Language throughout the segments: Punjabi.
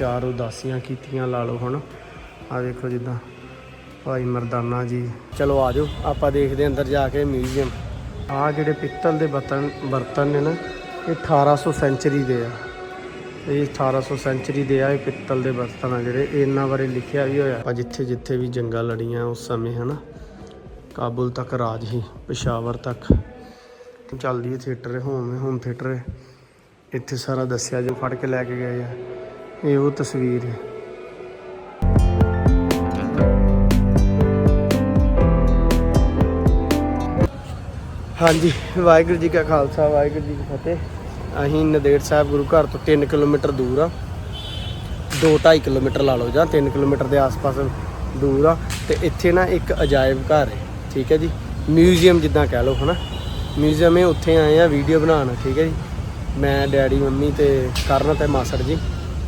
ਚਾਰ ਉਦਾਸੀਆਂ ਕੀਤੀਆਂ, ਲਾ ਲਓ ਹੁਣ। ਆ ਵੇਖੋ ਜਿੱਦਾਂ ਭਾਈ ਮਰਦਾਨਾ ਜੀ। ਚਲੋ ਆ ਜਾਓ, ਆਪਾਂ ਦੇਖਦੇ ਹਾਂ ਅੰਦਰ ਜਾ ਕੇ ਮਿਊਜ਼ੀਅਮ। ਆ ਜਿਹੜੇ ਪਿੱਤਲ ਦੇ ਬਰਤਨ ਬਰਤਨ ਨੇ ਨਾ, ਇਹ 1800 ਸੈਂਚਰੀ ਦੇ ਆ। ਇਹ 1800 ਸੈਂਚਰੀ ਦੇ ਆ, ਇਹ ਪਿੱਤਲ ਦੇ ਬਰਤਨ ਆ ਜਿਹੜੇ ਇਹਨਾਂ ਬਾਰੇ ਲਿਖਿਆ ਵੀ ਹੋਇਆ। ਆ ਜਿੱਥੇ ਜਿੱਥੇ ਵੀ ਜੰਗਾਂ ਲੜੀਆਂ ਉਸ ਸਮੇਂ, ਹਨਾ। ਕਾਬੁਲ ਤੱਕ ਰਾਜ ਹੀ, ਪਸ਼ਾਵਰ ਤੱਕ। ਚੱਲਦੀ ਹੈ ਥੀਏਟਰ ਹੋਮ ਹੋਮ ਥੀਏਟਰ ਇੱਥੇ ਸਾਰਾ ਦੱਸਿਆ ਜੋ ਫੜ ਕੇ ਲੈ ਕੇ ਗਏ ਆ। ਇਹ ਉਹ ਤਸਵੀਰ ਹੈ। ਹਾਂਜੀ, ਵਾਹਿਗੁਰੂ ਜੀ ਕਾ ਖਾਲਸਾ, ਵਾਹਿਗੁਰੂ ਜੀ ਕੀ ਫਤਿਹ। ਅਸੀਂ ਨਦੇੜ ਸਾਹਿਬ ਗੁਰੂ ਘਰ ਤੋਂ 3 ਕਿਲੋਮੀਟਰ ਦੂਰ ਆ। 2.5 ਕਿਲੋਮੀਟਰ ਲਾ ਲਓ ਜਾਂ 3 ਕਿਲੋਮੀਟਰ ਦੇ ਆਸ-ਪਾਸ ਦੂਰ ਆ। ਤੇ ਇੱਥੇ ਨਾ ਇੱਕ ਅਜਾਇਬ ਘਰ ਹੈ, ਠੀਕ ਹੈ ਜੀ? ਮਿਊਜ਼ੀਅਮ ਜਿੱਦਾਂ ਕਹਿ ਲਓ, ਹਨਾ? ਮਿਊਜ਼ੀਅਮ ਹੈ ਉੱਥੇ ਆਏ ਆ, ਵੀਡੀਓ ਬਣਾਉਣ, ਠੀਕ ਹੈ ਜੀ? ਮੈਂ, ਡੈਡੀ, ਮੰਮੀ ਤੇ ਕਰਨ ਤੇ ਮਾਸੜ ਜੀ।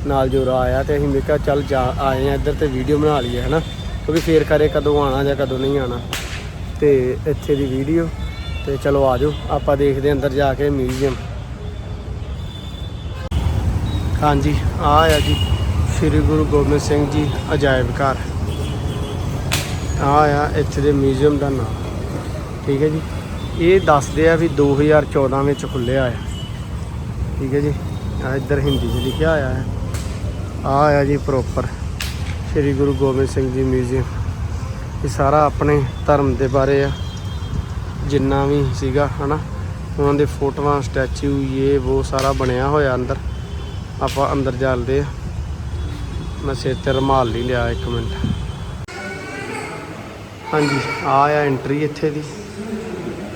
ਨਾਲ ਜੋਰਾ ਆਇਆ ਤੇ ਅਸੀਂ ਮੈਂ ਕਿਹਾ ਚੱਲ ਜਾ, ਆਏ ਆ ਇੱਧਰ ਤੇ ਵੀਡੀਓ ਬਣਾ ਲਈਏ, ਹਨਾ? ਕਿਉਂਕਿ ਫੇਰ ਕਰੇ ਕਦੋਂ ਆਣਾ ਜਾਂ ਕਦੋਂ ਨਹੀਂ ਆਣਾ। ਤੇ ਇੱਥੇ ਦੀ ਵੀਡੀਓ ਤੇ ਚਲੋ ਆਜੋ ਆਪਾਂ ਦੇਖਦੇ ਹਾਂ ਅੰਦਰ ਜਾ ਕੇ ਮਿਊਜ਼ੀਅਮ ਹਾਂਜੀ, ਆ ਆ ਜੀ, ਸ੍ਰੀ ਗੁਰੂ ਗੋਬਿੰਦ ਸਿੰਘ ਜੀ ਅਜਾਇਬ ਘਰ। ਆ ਆ ਇੱਥੇ ਦੇ ਮਿਊਜ਼ੀਅਮ ਦਾ ਨਾਮ ਠੀਕ ਹੈ ਜੀ? ਇਹ ਦੱਸਦੇ ਆ ਵੀ 2014 ਵਿੱਚ ਖੁੱਲਿਆ ਆ। ਠੀਕ ਹੈ ਜੀ? ਆ ਇੱਧਰ ਹਿੰਦੀ 'ਚ ਲਿਖਿਆ ਹੋਇਆ ਹੈ। ਆ ਆ ਜੀ ਪ੍ਰੋਪਰ ਸ੍ਰੀ ਗੁਰੂ ਗੋਬਿੰਦ ਸਿੰਘ ਜੀ ਮਿਊਜ਼ੀਅਮ ਇਹ ਸਾਰਾ ਆਪਣੇ ਧਰਮ ਦੇ ਬਾਰੇ ਆ, ਜਿੰਨਾ ਵੀ ਸੀਗਾ, ਹਨਾ। ਉਹਨਾਂ ਦੇ ਫੋਟੋਆਂ, ਸਟੈਚੂ ਇਹ ਉਹ ਸਾਰਾ ਬਣਿਆ ਹੋਇਆ ਅੰਦਰ। ਆਪਾਂ ਅੰਦਰ ਚੱਲਦੇ ਆ। ਮੈਂ ਸਿਰ ਤੇ ਰੁਮਾਲ ਨਹੀਂ ਲਿਆ, ਇੱਕ ਮਿੰਟ। ਹਾਂਜੀ, ਆ ਆ ਐਂਟਰੀ ਇੱਥੇ ਦੀ।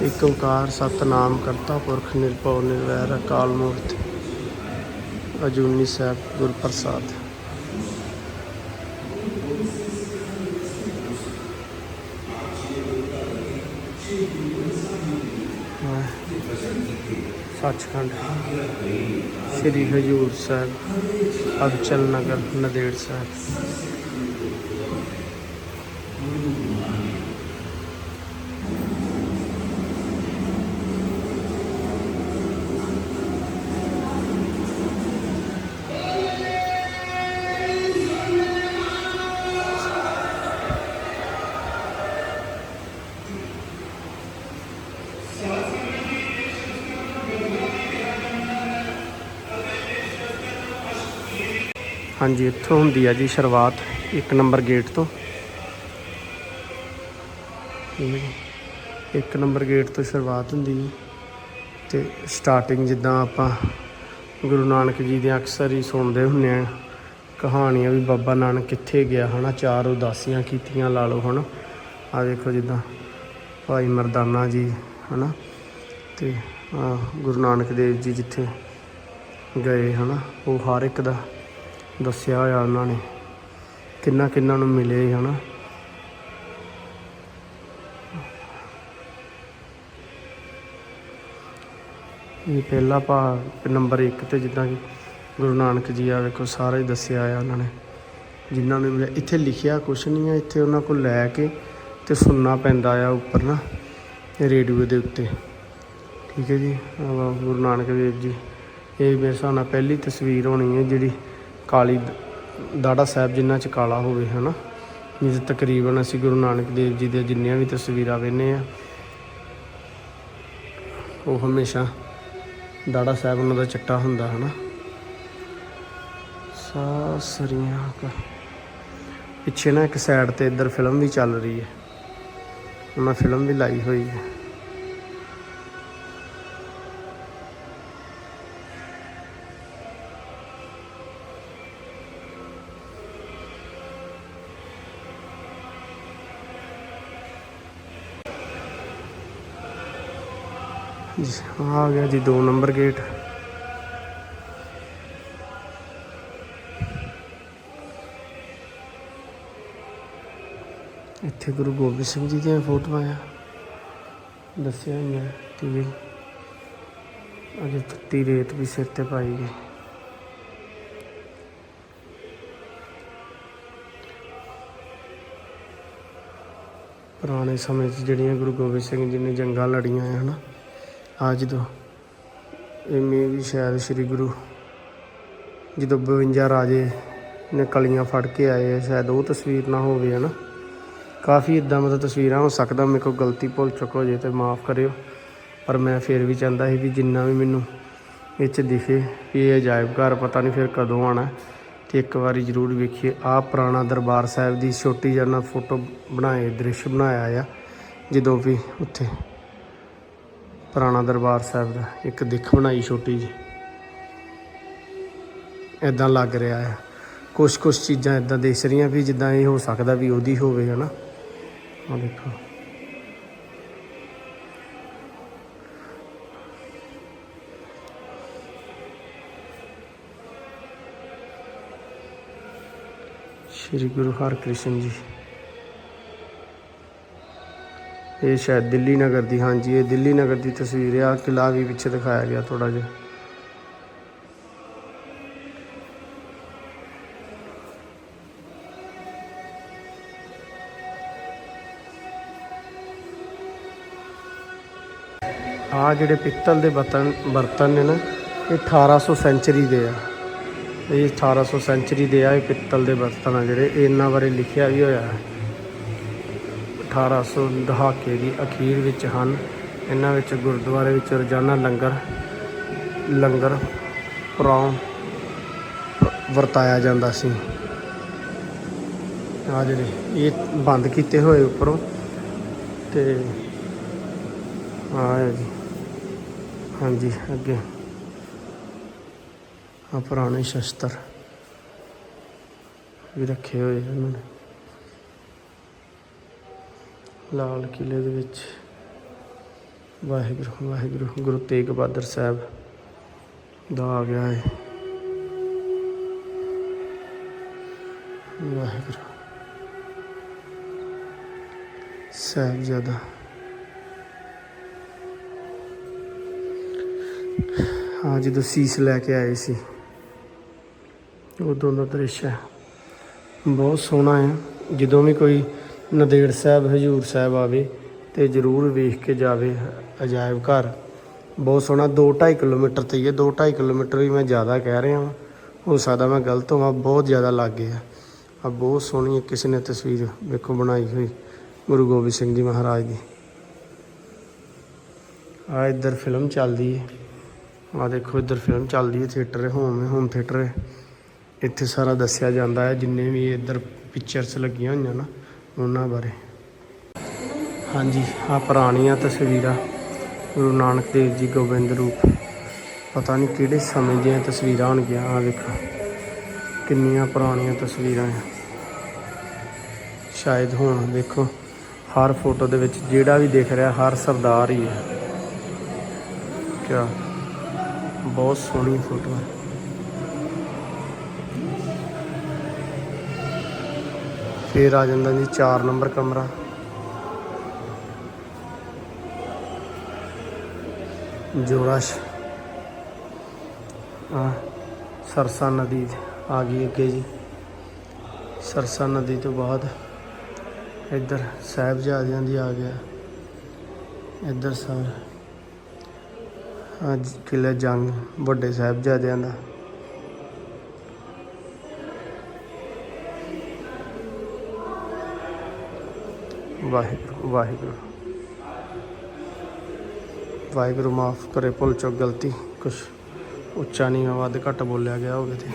ਇੱਕ ਓੰਕਾਰ ਸਤਨਾਮ ਕਰਤਾ ਪੁਰਖ ਨਿਰਭਉ ਨਿਰਵੈਰ ਅਕਾਲ ਮੂਰਤ। ਅਜੂਨੀ ਸਾਹਿਬ ਗੁਰਪ੍ਰਸਾਦ ਹਾਂ। ਸੱਚਖੰਡ ਸ੍ਰੀ ਹਜੂਰ ਸਾਹਿਬ ਅਬਚਲ ਨਗਰ ਨਦੇੜ ਹਾਂਜੀ, ਇੱਥੋਂ ਹੁੰਦੀ ਆ ਜੀ ਸ਼ੁਰੂਆਤ, ਇੱਕ ਨੰਬਰ ਗੇਟ ਤੋਂ। ਠੀਕ ਇੱਕ ਨੰਬਰ ਗੇਟ ਤੋਂ ਸ਼ੁਰੂਆਤ ਹੁੰਦੀ ਹੈ ਤੇ ਸਟਾਰਟਿੰਗ ਜਿੱਦਾਂ ਆਪਾਂ ਗੁਰੂ ਨਾਨਕ ਜੀ ਦੀਆਂ ਅਕਸਰ ਹੀ ਸੁਣਦੇ ਹੁੰਦੇ ਆ, ਕਹਾਣੀਆਂ ਵੀ ਬਾਬਾ ਨਾਨਕ ਕਿੱਥੇ ਗਿਆ, ਹਨਾ, ਚਾਰ ਉਦਾਸੀਆਂ ਕੀਤੀਆਂ, ਲਾ ਲਓ ਹੁਣ। ਆ ਦੇਖੋ ਜਿੱਦਾਂ ਭਾਈ ਮਰਦਾਨਾ ਜੀ, ਹਨਾ, ਤੇ ਆਹ ਗੁਰੂ ਨਾਨਕ ਦੇਵ ਜੀ ਜਿੱਥੇ ਗਏ, ਹਨਾ, ਉਹ ਹਰ ਇੱਕ ਦਾ ਦੱਸਿਆ ਹੋਇਆ ਉਹਨਾਂ ਨੇ। ਕਿੰਨਾ ਕਿੰਨਾ ਨੂੰ ਮਿਲੇ ਹਨਾ? ਇਹ ਪਹਿਲਾ ਭਾਗ ਨੰਬਰ 1 ਤੇ ਜਿੱਦਾਂ ਕਿ ਗੁਰੂ ਨਾਨਕ ਜੀ ਆ, ਵੇਖੋ, ਸਾਰਾ ਹੀ ਦੱਸਿਆ ਆ ਉਹਨਾਂ ਨੇ। ਜਿਨ੍ਹਾਂ ਨੂੰ ਮਿਲਿਆ ਇੱਥੇ ਲਿਖਿਆ ਕੁਛ ਨਹੀਂ ਆ, ਇੱਥੇ ਉਹਨਾਂ ਕੋਲ ਲੈ ਕੇ ਤੇ ਸੁਣਨਾ ਪੈਂਦਾ ਆ ਉੱਪਰ ਨਾ, ਰੇਡੀਓ ਦੇ ਉੱਤੇ। ਠੀਕ ਹੈ ਜੀ ਗੁਰੂ ਨਾਨਕ ਦੇਵ ਜੀ। ਇਹ ਮੇਰੇ ਹਿਸਾਬ ਨਾਲ ਪਹਿਲੀ ਤਸਵੀਰ ਹੋਣੀ ਹੈ ਜਿਹੜੀ ਕਾਲੀ ਦਾੜਾ ਸਾਹਿਬ ਜਿਨ੍ਹਾਂ ਚ ਕਾਲਾ ਹੋਵੇ, ਹਨਾ? ਜਿਸ ਤਕਰੀਬਨ ਅਸੀਂ ਗੁਰੂ ਨਾਨਕ ਦੇਵ ਜੀ ਦੇ ਜਿੰਨੀਆਂ ਵੀ ਤਸਵੀਰਾਂ ਵੇਖਨੇ ਆ ਉਹ ਹਮੇਸ਼ਾ ਦਾੜਾ ਸਾਹਿਬ ਉਹਨਾਂ ਦਾ ਚਿੱਟਾ ਹੁੰਦਾ, ਹਨਾ? ਸਾਸਰੀਆਂ ਕਾ ਪਿੱਛੇ ਨਾ ਇੱਕ ਸਾਈਡ ਤੇ ਇੱਧਰ ਫਿਲਮ ਵੀ ਚੱਲ ਰਹੀ ਹੈ। ਉਹਨਾਂ ਫਿਲਮ ਵੀ ਲਾਈ ਹੋਈ ਹੈ। ਆ ਗਿਆ ਜੀ 2 ਨੰਬਰ ਗੇਟ। ਇੱਥੇ ਗੁਰੂ ਗੋਬਿੰਦ ਸਿੰਘ ਜੀ ਦੀਆਂ ਫੋਟੋਆਂ ਆ। ਦੱਸਿਆ ਕਿ ਵੀ ਅਜੇ ਚਿੱਟੀ ਰੇਤ ਵੀ ਸਿਰ ਤੇ ਪਾਈ ਗਈ। ਪੁਰਾਣੇ ਸਮੇਂ 'ਚ ਜਿਹੜੀਆਂ ਗੁਰੂ ਗੋਬਿੰਦ ਸਿੰਘ ਜੀ ਨੇ ਜੰਗਾਂ ਲੜੀਆਂ ਆ, ਹਨਾ? ਆ ਜਦੋਂ ਇਹ ਮੇ ਵੀ ਸ਼ਾਇਦ ਸ੍ਰੀ ਗੁਰੂ ਜਦੋਂ 52 ਰਾਜੇ ਨੇ ਕਲੀਆਂ ਫੜ ਕੇ ਆਏ ਆ, ਸ਼ਾਇਦ ਉਹ ਤਸਵੀਰ ਨਾ ਹੋਵੇ ਹਨਾ। ਕਾਫੀ ਇਦਾਂ ਮਤਲਬ ਤਸਵੀਰਾਂ ਹੋ ਸਕਦਾ, ਮੇਰੇ ਕੋਲ ਗਲਤੀ ਭੁੱਲ ਚੁੱਕੋ ਜੇ ਤੇ ਮਾਫ ਕਰਿਓ। ਪਰ ਮੈਂ ਫਿਰ ਵੀ ਚਾਹੁੰਦਾ ਸੀ ਵੀ ਜਿੰਨਾ ਵੀ ਮੈਨੂੰ ਇਹ 'ਚ ਦਿਖੇ ਵੀ ਇਹ ਅਜਾਇਬ ਘਰ ਪਤਾ ਨਹੀਂ ਫਿਰ ਕਦੋਂ ਆਣਾ ਤੇ ਇੱਕ ਵਾਰੀ ਜ਼ਰੂਰ ਵੇਖੀਏ। ਆਹ ਪੁਰਾਣਾ ਦਰਬਾਰ ਸਾਹਿਬ ਦੀ ਛੋਟੀ ਜਿਹੀ ਨਾ ਫੋਟੋ ਬਣਾਏ, ਦ੍ਰਿਸ਼ ਬਣਾਇਆ ਆ, ਜਦੋਂ ਵੀ ਉੱਥੇ ਪੁਰਾਣਾ ਦਰਬਾਰ ਸਾਹਿਬ ਦਾ, ਇੱਕ ਦਿੱਖ ਬਣਾਈ ਛੋਟੀ ਜੀ ਇਦਾਂ ਲੱਗ ਰਿਹਾ ਹੈ। ਕੁਝ ਕੁਝ ਚੀਜ਼ਾਂ ਇਦਾਂ ਦਿਸ ਰਹੀਆਂ ਵੀ ਜਿੱਦਾਂ ਇਹ ਹੋ ਸਕਦਾ ਵੀ ਉਹਦੀ ਹੋਵੇ, ਹਨਾ? ਆ ਦੇਖੋ। ਸ਼੍ਰੀ ਗੁਰੂ ਹਰਕ੍ਰਿਸ਼ਨ ਜੀ। ਇਹ ਸ਼ਾਇਦ ਦਿੱਲੀ ਨਗਰ ਦੀ, ਹਾਂਜੀ, ਇਹ ਦਿੱਲੀ ਨਗਰ ਦੀ ਤਸਵੀਰ ਆ। ਕਿਲਾ ਵੀ ਪਿੱਛੇ ਦਿਖਾਇਆ ਗਿਆ ਥੋੜਾ ਜਿਹਾ। ਆ ਜਿਹੜੇ ਪਿੱਤਲ ਦੇ ਬਰਤਨ ਬਰਤਨ ਨੇ ਨਾ, ਇਹ 1800 ਸੈਂਚਰੀ ਦੇ ਆ। ਇਹ 1800 ਸੈਂਚਰੀ ਦੇ ਆ ਇਹ ਪਿੱਤਲ ਦੇ ਬਰਤਨ ਆ ਜਿਹੜੇ। ਇਹਨਾਂ ਬਾਰੇ ਲਿਖਿਆ ਵੀ ਹੋਇਆ ਹੈ। 1800 ਦਹਾਕੇ ਦੀ ਅਖੀਰ ਵਿੱਚ ਹਨ। ਇਹਨਾਂ ਵਿੱਚ ਗੁਰਦੁਆਰੇ ਵਿੱਚ ਰੋਜ਼ਾਨਾ ਲੰਗਰ ਲੰਗਰ ਪ੍ਰੋਂ ਵਰਤਾਇਆ ਜਾਂਦਾ ਸੀ। ਆ ਜਿਹੜੇ ਇਹ ਬੰਦ ਕੀਤੇ ਹੋਏ ਉੱਪਰੋਂ ਤੇ ਆ ਜੀ। ਹਾਂਜੀ, ਅੱਗੇ। ਆ ਪੁਰਾਣੇ ਸ਼ਸਤਰ ਵੀ ਰੱਖੇ ਹੋਏ ਇਹਨਾਂ ਨੇ। ਲਾਲ ਕਿਲੇ ਦੇ ਵਿੱਚ। ਵਾਹਿਗੁਰੂ ਵਾਹਿਗੁਰੂ, ਗੁਰੂ ਤੇਗ ਬਹਾਦਰ ਸਾਹਿਬ ਦਾ ਆ ਗਿਆ ਹੈ ਵਾਹਿਗੁਰੂ। ਸਾਹਿਬਜ਼ਾਦਾ। ਹਾਂ, ਜਦੋਂ ਸੀਸ ਲੈ ਕੇ ਆਏ ਸੀ, ਉਦੋਂ ਦਾ ਦ੍ਰਿਸ਼ ਹੈ। ਬਹੁਤ ਸੋਹਣਾ ਹੈ। ਜਦੋਂ ਵੀ ਕੋਈ ਨਦੇੜ ਸਾਹਿਬ, ਹਜੂਰ ਸਾਹਿਬ ਆਵੇ ਤੇ ਜ਼ਰੂਰ ਵੇਖ ਕੇ ਜਾਵੇ ਅਜਾਇਬ ਘਰ। ਬਹੁਤ ਸੋਹਣਾ 2.5 ਕਿਲੋਮੀਟਰ ਤੇ ਹੀ ਹੈ 2.5 ਕਿਲੋਮੀਟਰ ਵੀ ਮੈਂ ਜ਼ਿਆਦਾ ਕਹਿ ਰਿਹਾ ਹਾਂ ਹੋ ਸਕਦਾ ਮੈਂ ਗਲਤ ਹੋਵਾਂ, ਬਹੁਤ ਜ਼ਿਆਦਾ ਲੱਗ ਗਿਆ। ਆ ਬਹੁਤ ਸੋਹਣੀ ਕਿਸੇ ਨੇ ਤਸਵੀਰ ਵੇਖੋ ਬਣਾਈ ਹੋਈ, ਗੁਰੂ ਗੋਬਿੰਦ ਸਿੰਘ ਜੀ ਮਹਾਰਾਜ ਦੀ। ਆ ਇੱਧਰ ਫਿਲਮ ਚੱਲਦੀ ਹੈ। ਆ ਦੇਖੋ, ਇੱਧਰ ਫਿਲਮ ਚੱਲਦੀ ਹੈ, ਥੀਏਟਰ ਹੈ, ਹੋਮ ਹੈ, ਹੋਮ ਥੀਏਟਰ ਹੈ। ਇੱਥੇ ਸਾਰਾ ਦੱਸਿਆ ਜਾਂਦਾ ਹੈ, ਜਿੰਨੇ ਵੀ ਇੱਧਰ ਪਿਕਚਰਸ ਲੱਗੀਆਂ ਹੋਈਆਂ ਨਾ ਉਹਨਾਂ ਬਾਰੇ। ਹਾਂਜੀ ਆ ਪੁਰਾਣੀਆਂ ਤਸਵੀਰਾਂ ਗੁਰੂ ਨਾਨਕ ਦੇਵ ਜੀ ਗੋਬਿੰਦ ਰੂਪ। ਪਤਾ ਨਹੀਂ ਕਿਹੜੇ ਸਮੇਂ ਦੀਆਂ ਤਸਵੀਰਾਂ ਹੋਣਗੀਆਂ ਆ ਵੇਖੋ। ਕਿੰਨੀਆਂ ਪੁਰਾਣੀਆਂ ਤਸਵੀਰਾਂ ਆ। ਸ਼ਾਇਦ ਹੁਣ ਦੇਖੋ ਹਰ ਫੋਟੋ ਦੇ ਵਿੱਚ ਜਿਹੜਾ ਵੀ ਦਿਖ ਰਿਹਾ, ਹਰ ਸਰਦਾਰ ਹੀ ਹੈ ਕਿਆ? ਬਹੁਤ ਸੋਹਣੀ ਫੋਟੋ ਹੈ ਫੇਰ ਆ ਜਾਂਦਾ ਜੀ 4 ਨੰਬਰ ਕਮਰਾ। ਜੋਰਾਸ਼ ਆ, ਸਰਸਾ ਨਦੀ ਆ ਗਈ ਅੱਗੇ ਜੀ। ਸਰਸਾ ਨਦੀ ਤੋਂ ਬਾਅਦ ਇੱਧਰ ਸਾਹਿਬਜ਼ਾਦਿਆਂ ਦੀ ਆ ਗਿਆ। ਇੱਧਰ ਸਰ ਅੱਜ ਕਿਲੇ ਜੰਗ, ਵੱਡੇ ਸਾਹਿਬਜ਼ਾਦਿਆਂ ਦਾ। ਵਾਹਿਗੁਰੂ ਵਾਹਿਗੁਰੂ। ਵਾਹਿਗੁਰੂ ਮਾਫ ਕਰੇ, ਭੁੱਲ ਚੁੱਕ ਗਲਤੀ। ਕੁਛ ਉੱਚਾ ਨਹੀਂ ਵੱਧ ਘੱਟ ਬੋਲਿਆ ਗਿਆ ਹੋਵੇ ਤੇ।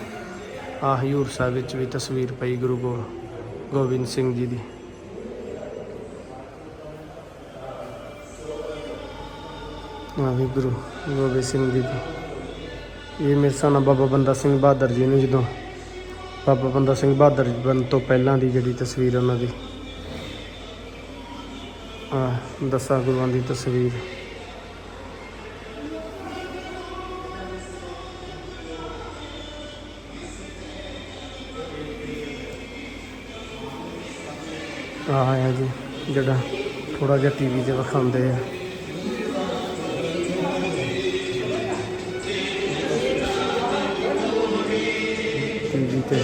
ਆ ਹਜ਼ੂਰ ਸਾਹਿਬ ਵਿੱਚ ਵੀ ਤਸਵੀਰ ਪਈ ਗੁਰੂ ਗੋ, ਗੋਬਿੰਦ ਸਿੰਘ ਜੀ ਦੀ। ਵਾਹਿਗੁਰੂ ਗੋਬਿੰਦ ਸਿੰਘ ਜੀ ਦੀ। ਇਹ ਮੇਰੇ ਸਾਨਾ ਬਾਬਾ ਬੰਦਾ ਸਿੰਘ ਬਹਾਦਰ ਜੀ ਨੇ ਜਦੋਂ, ਬਾਬਾ ਬੰਦਾ ਸਿੰਘ ਬਹਾਦਰ ਜੀ ਬਣ ਤੋਂ ਪਹਿਲਾਂ ਦੀ ਜਿਹੜੀ ਤਸਵੀਰ ਉਹਨਾਂ ਦੀ। ਦਸਾਂ ਗੁਰੂਆਂ ਦੀ ਤਸਵੀਰ। ਆ ਹੈ ਜੀ, ਜਿਹੜਾ ਥੋੜਾ ਜਿਹਾ ਟੀਵੀ ਤੇ ਵਿਖਾਉਂਦੇ ਆ। ਟੀਵੀ ਤੇ।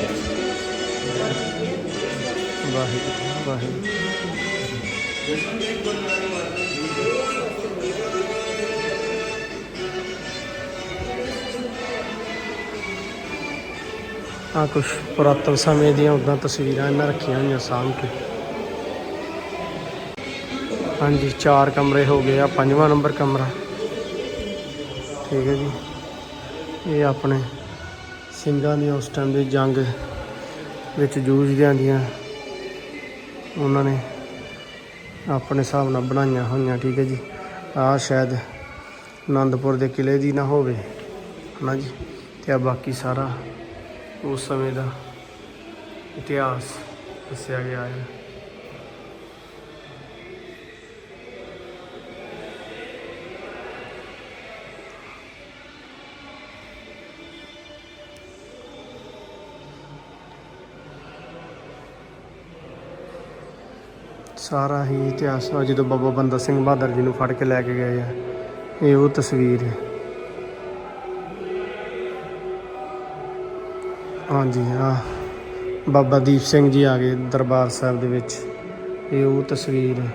ਵਾਹਿਗੁਰੂ ਵਾਹਿਗੁਰੂ। ਆ ਕੁਝ ਪੁਰਾਤਨ ਸਮੇਂ ਦੀਆਂ ਉਦਾਂ ਤਸਵੀਰਾਂ ਇਹਨਾਂ ਰੱਖੀਆਂ ਹੋਈਆਂ ਸਾਂਭ ਕੇ ਹਾਂਜੀ, ਚਾਰ ਕਮਰੇ ਹੋ ਗਏ ਆ, ਪੰਜਵਾਂ ਨੰਬਰ ਕਮਰਾ। ਠੀਕ ਹੈ ਜੀ। ਇਹ ਆਪਣੇ ਸਿੰਘਾਂ ਦੀਆਂ ਉਸ ਟਾਈਮ ਦੀ ਜੰਗ ਵਿੱਚ ਜੂਝਦਿਆਂ ਦੀਆਂ ਉਹਨਾਂ ਨੇ ਆਪਣੇ ਹਿਸਾਬ ਨਾਲ ਬਣਾਈਆਂ ਹੋਈਆਂ, ਠੀਕ ਹੈ ਜੀ। ਆ ਸ਼ਾਇਦ ਆਨੰਦਪੁਰ ਦੇ ਕਿਲੇ ਦੀ ਨਾ ਹੋਵੇ, ਹਨਾ ਜੀ। ਤੇ ਆ ਬਾਕੀ ਸਾਰਾ ਉਸ ਸਮੇਂ ਦਾ ਇਤਿਹਾਸ ਦੱਸਿਆ ਗਿਆ ਹੈ। ਸਾਰਾ ਹੀ ਇਤਿਹਾਸ ਆ, ਜਦੋਂ ਬਾਬਾ ਬੰਦਾ ਸਿੰਘ ਬਹਾਦਰ ਜੀ ਨੂੰ ਫੜ ਕੇ ਲੈ ਕੇ ਗਏ ਆ, ਇਹ ਉਹ ਤਸਵੀਰ ਹੈ ਹਾਂਜੀ, ਹਾਂ। ਬਾਬਾ ਦੀਪ ਸਿੰਘ ਜੀ ਆ ਗਏ ਦਰਬਾਰ ਸਾਹਿਬ ਦੇ ਵਿੱਚ, ਇਹ ਉਹ ਤਸਵੀਰ ਹੈ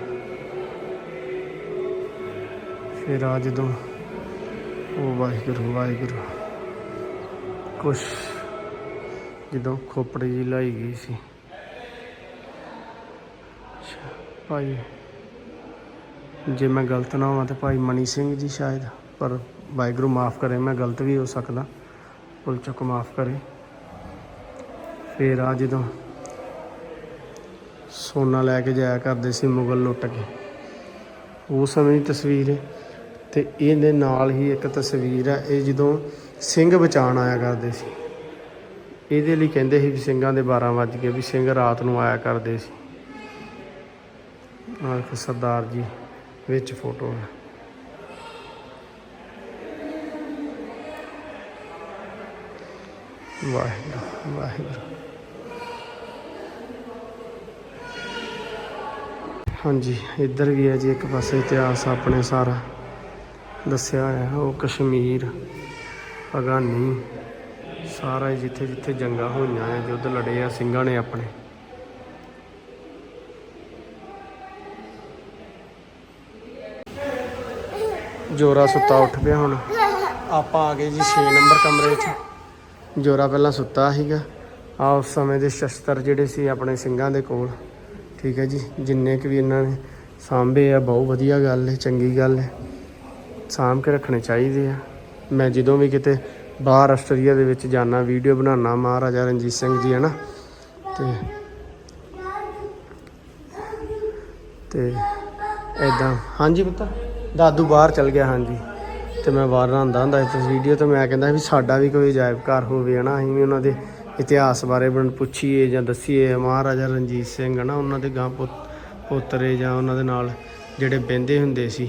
ਫਿਰ ਆ ਜਦੋਂ, ਉਹ ਵਾਹਿਗੁਰੂ ਵਾਹਿਗੁਰੂ। ਕੁਛ ਜਦੋਂ ਖੋਪੜੀ ਜੀ ਲਾਈ ਗਈ ਸੀ। ਭਾਈ, ਜੇ ਮੈਂ ਗਲਤ ਨਾ ਹੋਵਾਂ ਤਾਂ ਭਾਈ ਮਨੀ ਸਿੰਘ ਜੀ ਸ਼ਾਇਦ, ਪਰ ਵਾਹਿਗੁਰੂ ਮਾਫ ਕਰੇ, ਮੈਂ ਗਲਤ ਵੀ ਹੋ ਸਕਦਾ। ਭੁੱਲ ਚੁੱਕ ਮਾਫ ਕਰੇ। ਫੇਰ ਆ ਜਦੋਂ ਸੋਨਾ ਲੈ ਕੇ ਜਾਇਆ ਕਰਦੇ ਸੀ ਮੁਗਲ ਲੁੱਟ ਕੇ। ਉਹ ਸਮੇਂ ਦੀ ਤਸਵੀਰ ਹੈ ਤੇ ਇਹਦੇ ਨਾਲ ਹੀ ਇੱਕ ਤਸਵੀਰ ਹੈ, ਇਹ ਜਦੋਂ ਸਿੰਘ ਬਚਾਉਣ ਆਇਆ ਕਰਦੇ ਸੀ। ਇਹਦੇ ਲਈ ਕਹਿੰਦੇ ਸੀ ਵੀ ਸਿੰਘਾਂ ਦੇ 12 ਵੱਜ ਗਏ, ਵੀ ਸਿੰਘ ਰਾਤ ਨੂੰ ਆਇਆ ਕਰਦੇ ਸੀ। ਆਹ ਦੇਖੋ ਸਰਦਾਰ ਜੀ ਵਿੱਚ ਫੋਟੋ ਹੈ। ਵਾਹਿਗੁਰੂ ਵਾਹਿਗੁਰੂ। ਹਾਂਜੀ, ਇੱਧਰ ਵੀ ਹੈ ਜੀ, ਇੱਕ ਪਾਸੇ ਇਤਿਹਾਸ ਆਪਣੇ ਸਾਰਾ ਦੱਸਿਆ ਹੋਇਆ ਉਹ ਕਸ਼ਮੀਰ, ਅਗਾਨੀ, ਸਾਰਾ ਹੀ ਜਿੱਥੇ ਜਿੱਥੇ ਜੰਗਾਂ ਹੋਈਆਂ ਆ ਯੁੱਧ ਲੜੇ ਆ, ਸਿੰਘਾਂ ਨੇ ਆਪਣੇ। ਜੋਰਾ ਸੁੱਤਾ ਉੱਠ ਪਿਆ ਹੁਣ। ਆਪਾਂ ਆ ਗਏ ਜੀ 6 ਨੰਬਰ ਕਮਰੇ 'ਚ। ਜੋਰਾ ਪਹਿਲਾਂ ਸੁੱਤਾ ਸੀਗਾ। ਆ ਉਸ ਸਮੇਂ ਦੇ ਸ਼ਸਤਰ ਜਿਹੜੇ ਸੀ ਆਪਣੇ ਸਿੰਘਾਂ ਦੇ ਕੋਲ। ਠੀਕ ਹੈ ਜੀ, ਜਿੰਨੇ ਕੁ ਵੀ ਇਹਨਾਂ ਨੇ ਸਾਂਭੇ ਆ, ਬਹੁਤ ਵਧੀਆ ਗੱਲ ਹੈ, ਚੰਗੀ ਗੱਲ ਹੈ। ਸਾਂਭ ਕੇ ਰੱਖਣੇ ਚਾਹੀਦੇ ਆ। ਮੈਂ ਜਦੋਂ ਵੀ ਕਿਤੇ ਬਾਹਰ ਆਸਟ੍ਰੇਲੀਆ ਦੇ ਵਿੱਚ ਜਾਣਾ ਵੀਡੀਓ ਬਣਾਉਣਾ ਮਹਾਰਾਜਾ ਰਣਜੀਤ ਸਿੰਘ ਜੀ ਹੈ ਨਾ ਤੇ ਤੇ ਐਦਾਂ ਹਾਂਜੀ ਪੁੱਤਰ ਦਾਦੂ ਬਾਹਰ ਚਲ ਗਿਆ, ਹਾਂਜੀ। ਤੇ ਮੈਂ ਬਾਹਰ ਆਂਦਾ ਹੁੰਦਾ ਇਸ ਵੀਡੀਓ ਤੇ, ਮੈਂ ਕਹਿੰਦਾ ਵੀ ਸਾਡਾ ਵੀ ਕੋਈ ਅਜਾਇਬ ਘਰ ਹੋਵੇ ਹਨਾ, ਅਸੀਂ ਵੀ ਉਹਨਾਂ ਦੇ ਇਤਿਹਾਸ ਬਾਰੇ ਬਣ ਪੁੱਛੀਏ ਜਾਂ ਦੱਸੀਏ। ਮਹਾਰਾਜਾ ਰਣਜੀਤ ਸਿੰਘ ਹਨਾ, ਉਹਨਾਂ ਦੇ ਗਾਂ ਪੁੱਤ, ਪੋਤਰੇ ਜਾਂ ਉਹਨਾਂ ਦੇ ਨਾਲ ਜਿਹੜੇ ਬਹਿੰਦੇ ਹੁੰਦੇ ਸੀ,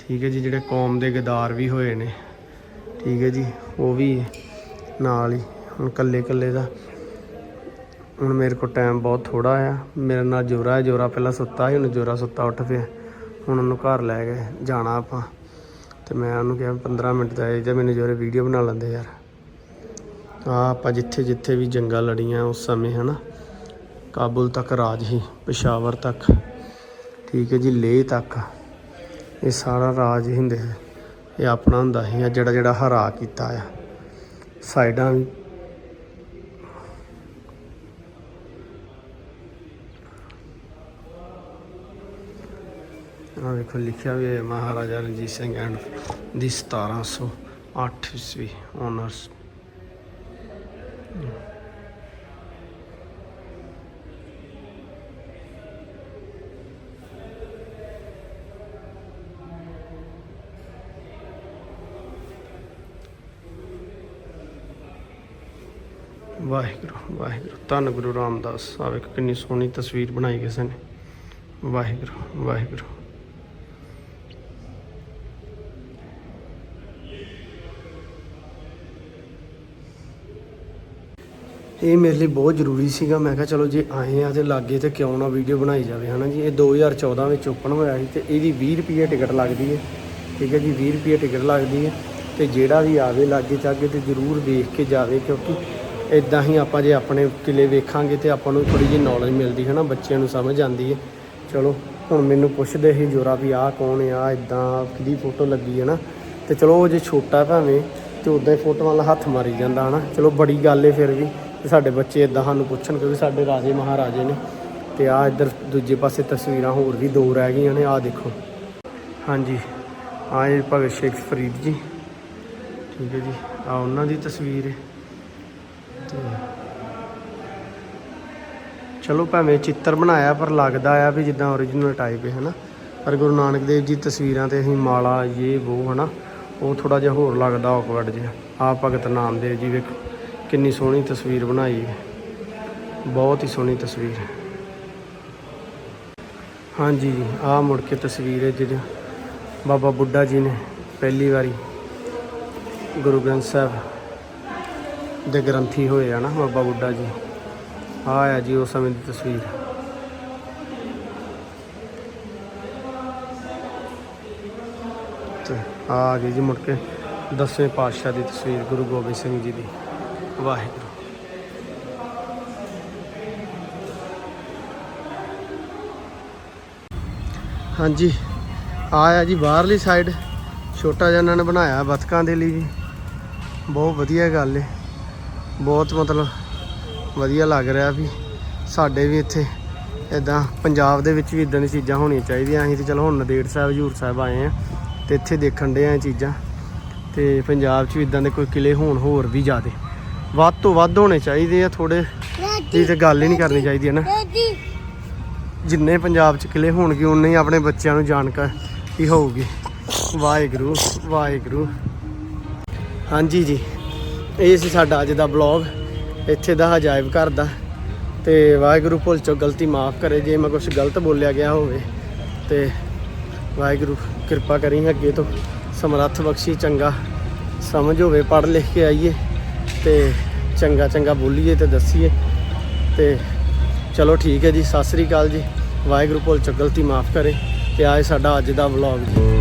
ਠੀਕ ਹੈ ਜੀ, ਜਿਹੜੇ ਕੌਮ ਦੇ ਗਦਾਰ ਵੀ ਹੋਏ ਨੇ, ਠੀਕ ਹੈ ਜੀ, ਉਹ ਵੀ ਨਾਲ ਹੀ, ਹੁਣ ਕੱਲੇ ਕੱਲੇ ਦਾ। ਹੁਣ ਮੇਰੇ ਕੋਲ ਟਾਈਮ ਬਹੁਤ ਥੋੜਾ ਆ, ਮੇਰੇ ਨਾਲ ਜੋਰਾ ਹੈ, ਜੋਰਾ ਪਹਿਲਾਂ ਸੁੱਤਾ ਸੀ, ਹੁਣ ਜੋਰਾ ਸੁੱਤਾ ਉੱਠ ਪਿਆ। ਹੁਣ ਉਹਨੂੰ ਘਰ ਲੈ ਗਏ ਜਾਣਾ ਆਪਾਂ। ਤੇ ਮੈਂ ਉਹਨੂੰ ਕਿਹਾ 15 ਮਿੰਟ ਦਾ ਜੇ ਮੈਨੂੰ ਜੋਰੇ ਵੀਡੀਓ ਬਣਾ ਲੈਂਦੇ ਯਾਰ। ਆ ਆਪਾਂ ਜਿੱਥੇ ਜਿੱਥੇ ਵੀ ਜੰਗਾਂ ਲੜੀਆਂ ਉਸ ਸਮੇਂ, ਹਨਾ? ਕਾਬੁਲ ਤੱਕ, ਰਾਜ ਹੀ, ਪਸ਼ਾਵਰ ਤੱਕ। ਠੀਕ ਹੈ ਜੀ, ਲੇਹ ਤੱਕ। ਇਹ ਸਾਰਾ ਰਾਜ ਹੀ ਹੁੰਦੇ ਹੈ ਇਹ ਆਪਣਾ ਹੁੰਦਾ ਸੀ ਆ, ਜਿਹੜਾ ਜਿਹੜਾ ਹਰਾ ਕੀਤਾ ਆ। ਸਾਈਡਾਂ ਵੇਖੋ ਲਿਖਿਆ ਵੀ ਹੈ ਮਹਾਰਾਜਾ ਰਣਜੀਤ ਸਿੰਘ ਐਂਡ ਦੀ 1708 ਈਸਵੀ ਓਨਰਸ। ਵਾਹਿਗੁਰੂ ਵਾਹਿਗੁਰੂ। ਧੰਨ ਗੁਰੂ ਰਾਮਦਾਸ ਆ ਵੇਖੋ ਕਿੰਨੀ ਸੋਹਣੀ ਤਸਵੀਰ ਬਣਾਈ ਕਿਸੇ ਨੇ। ਵਾਹਿਗੁਰੂ ਵਾਹਿਗੁਰੂ। ਇਹ ਮੇਰੇ ਲਈ ਬਹੁਤ ਜ਼ਰੂਰੀ ਸੀਗਾ। ਮੈਂ ਕਿਹਾ ਚਲੋ ਜੇ ਆਏ ਆ ਤੇ ਲਾਗੇ ਤੇ ਕਿਉਂ ਨਾ ਵੀਡੀਓ ਬਣਾਈ ਜਾਵੇ, ਹਨਾ ਜੀ? ਇਹ 2014 ਵਿੱਚ ਓਪਨ ਹੋਇਆ ਸੀ ਤੇ ਇਹਦੀ 20 ਰੁਪਏ ਟਿਕਟ ਲੱਗਦੀ ਹੈ। ਠੀਕ ਹੈ ਜੀ 20 ਰੁਪਏ ਟਿਕਟ ਲੱਗਦੀ ਹੈ ਤੇ ਜਿਹੜਾ ਵੀ ਆਵੇ ਲਾਗੇ ਚਾਗੇ ਤੇ ਜ਼ਰੂਰ ਵੇਖ ਕੇ ਜਾਵੇ ਕਿਉਂਕਿ ਇਦਾਂ ਹੀ ਆਪਾਂ ਜੇ ਆਪਣੇ ਕਿਲੇ ਵੇਖਾਂਗੇ ਤੇ ਆਪਾਂ ਨੂੰ ਥੋੜੀ ਜਿਹੀ ਨੌਲੇਜ ਮਿਲਦੀ ਹੈ ਨਾ ਬੱਚਿਆਂ ਨੂੰ ਸਮਝ ਆਉਂਦੀ ਹੈ। ਚਲੋ, ਹੁਣ ਮੈਨੂੰ ਪੁੱਛਦੇ ਸੀ ਜੋਰਾ ਵੀ ਆਹ ਕੌਣ ਆ ਇਦਾਂ ਕਿਹਦੀ ਫੋਟੋ ਲੱਗੀ ਹੈ ਨਾ ਤੇ ਚਲੋ ਉਹ ਜੇ ਛੋਟਾ ਭਾਵੇਂ ਤੇ ਉਦਾਂ ਹੀ ਫੋਟੋ ਨਾਲ ਹੱਥ ਮਾਰੀ ਜਾਂਦਾ, ਹਨਾ? ਚਲੋ ਬੜੀ ਗੱਲ ਏ ਫਿਰ ਵੀ। ਤੇ ਸਾਡੇ ਬੱਚੇ ਇਦਾਂ ਸਾਨੂੰ ਪੁੱਛਣ ਕਿਉਂਕਿ ਸਾਡੇ ਰਾਜੇ ਮਹਾਰਾਜੇ ਨੇ ਤੇ ਆ ਇੱਧਰ ਦੂਜੇ ਪਾਸੇ ਤਸਵੀਰਾਂ ਹੋਰ ਵੀ ਦੋ ਰਹਿ ਗਈਆਂ ਨੇ ਆ ਦੇਖੋ। ਹਾਂਜੀ ਆ ਇਹ ਭਗਤ ਸ਼ੇਖ ਫਰੀਦ ਜੀ। ਠੀਕ ਹੈ ਜੀ ਆ ਉਹਨਾਂ ਦੀ ਤਸਵੀਰ ਹੈ। ਤੇ ਚਲੋ ਭਾਵੇਂ ਚਿੱਤਰ ਬਣਾਇਆ, ਪਰ ਲੱਗਦਾ ਆ ਵੀ ਜਿੱਦਾਂ origignal ਟਾਈਪ ਹੈ, ਹਨਾ। ਪਰ ਗੁਰੂ ਨਾਨਕ ਦੇਵ ਜੀ ਤਸਵੀਰਾਂ ਤੇ ਅਸੀਂ ਮਾਲਾ, ਇਹ ਉਹ ਹਨਾ, ਉਹ ਥੋੜਾ ਜਿਹਾ ਹੋਰ ਲੱਗਦਾ ਔਕਵਰਡ ਜਿਹਾ। ਆ ਭਗਤ ਨਾਮਦੇਵ ਜੀ ਵੇਖੋ। ਕਿੰਨੀ ਸੋਹਣੀ ਤਸਵੀਰ ਬਣਾਈ। ਹੈ ਬਹੁਤ ਹੀ ਸੋਹਣੀ ਤਸਵੀਰ। ਹਾਂਜੀ ਜੀ ਆ ਮੁੜ ਕੇ ਤਸਵੀਰ ਹੈ ਜਿਹੜੀ ਬਾਬਾ ਬੁੱਢਾ ਜੀ ਨੇ ਪਹਿਲੀ ਵਾਰੀ ਗੁਰੂ ਗ੍ਰੰਥ ਸਾਹਿਬ ਦੇ ਗ੍ਰੰਥੀ ਹੋਏ ਆ ਨਾ ਬਾਬਾ ਬੁੱਢਾ ਜੀ। ਆਹ ਹੈ ਜੀ ਉਸ ਸਮੇਂ ਦੀ ਤਸਵੀਰ। ਤੇ ਆ ਆ ਗਈ ਜੀ ਮੁੜ ਕੇ ਦਸਵੇਂ ਪਾਤਸ਼ਾਹ ਦੀ ਤਸਵੀਰ ਗੁਰੂ ਗੋਬਿੰਦ ਸਿੰਘ ਜੀ ਦੀ। ਵਾਹਿਗੁਰੂ। ਹਾਂਜੀ ਆਇਆ ਜੀ ਬਾਹਰਲੀ ਸਾਈਡ ਛੋਟਾ ਜਿਹਾ ਇਹਨਾਂ ਨੇ ਬਣਾਇਆ ਬਤਕਾਂ ਦੇ ਲਈ ਜੀ। ਬਹੁਤ ਵਧੀਆ ਗੱਲ ਏ। ਬਹੁਤ ਮਤਲਬ ਵਧੀਆ ਲੱਗ ਰਿਹਾ ਵੀ ਸਾਡੇ ਵੀ ਇੱਥੇ ਇਦਾਂ ਪੰਜਾਬ ਦੇ ਵਿੱਚ ਵੀ ਇਦਾਂ ਦੀ ਚੀਜ਼ਾਂ ਹੋਣੀਆਂ ਚਾਹੀਦੀਆਂ। ਅਸੀਂ ਤੇ ਚਲੋ ਹੁਣ ਨਦੇੜ ਸਾਹਿਬ, ਹਜੂਰ ਸਾਹਿਬ ਆਏ ਆ ਤੇ ਇੱਥੇ ਦੇਖਣ ਦੇ ਆ ਇਹ ਚੀਜ਼ਾਂ। ਤੇ ਪੰਜਾਬ 'ਚ ਵੀ ਇਦਾਂ ਦੇ ਕੋਈ ਕਿਲੇ ਹੋਣ ਹੋਰ ਵੀ ਜ਼ਿਆਦੇ। ਵੱਧ ਤੋਂ ਵੱਧ ਹੋਣੇ ਚਾਹੀਦੇ ਆ ਥੋੜੇ ਦੀ ਤੇ ਗੱਲ ਹੀ ਨਹੀਂ ਕਰਨੀ ਚਾਹੀਦੀ ਹੈ ਨਾ? ਜਿੰਨੇ ਪੰਜਾਬ 'ਚ ਕਿਲੇ ਹੋਣਗੇ ਉਨੇ ਹੀ ਆਪਣੇ ਬੱਚਿਆਂ ਨੂੰ ਜਾਣਕਾਰੀ ਹੋਊਗੀ। ਵਾਹਿਗੁਰੂ ਵਾਹਿਗੁਰੂ। ਹਾਂਜੀ ਜੀ ਇਹ ਸੀ ਸਾਡਾ ਅੱਜ ਦਾ ਬਲੌਗ ਇੱਥੇ ਦਾ ਅਜਾਇਬ ਘਰ ਦਾ। ਤੇ ਵਾਹਿਗੁਰੂ ਭੁੱਲ ਚੋਂ ਗਲਤੀ ਮਾਫ ਕਰੇ ਜੇ ਮੈਂ ਕੁਝ ਗਲਤ ਬੋਲਿਆ ਗਿਆ ਹੋਵੇ। ਤੇ ਵਾਹਿਗੁਰੂ ਕਿਰਪਾ ਕਰੀ ਅੱਗੇ ਤੋਂ। ਸਮਰੱਥ ਬਖਸ਼ੀ ਚੰਗਾ। ਸਮਝ ਹੋਵੇ ਪੜ੍ਹ ਲਿਖ ਕੇ ਆਈਏ। ਤੇ ਚੰਗਾ ਚੰਗਾ ਬੋਲੀਏ ਤੇ ਦੱਸੀਏ। ਤੇ ਚਲੋ ਠੀਕ ਹੈ ਜੀ, ਸਤਿ ਸ੍ਰੀ ਅਕਾਲ ਜੀ। ਵਾਹਿਗੁਰੂ ਭੁੱਲ ਚੋਂ ਗਲਤੀ ਮਾਫ ਕਰੇ ਤੇ ਆਏ ਸਾਡਾ ਅੱਜ ਦਾ ਵਲੌਗ ਜੀ।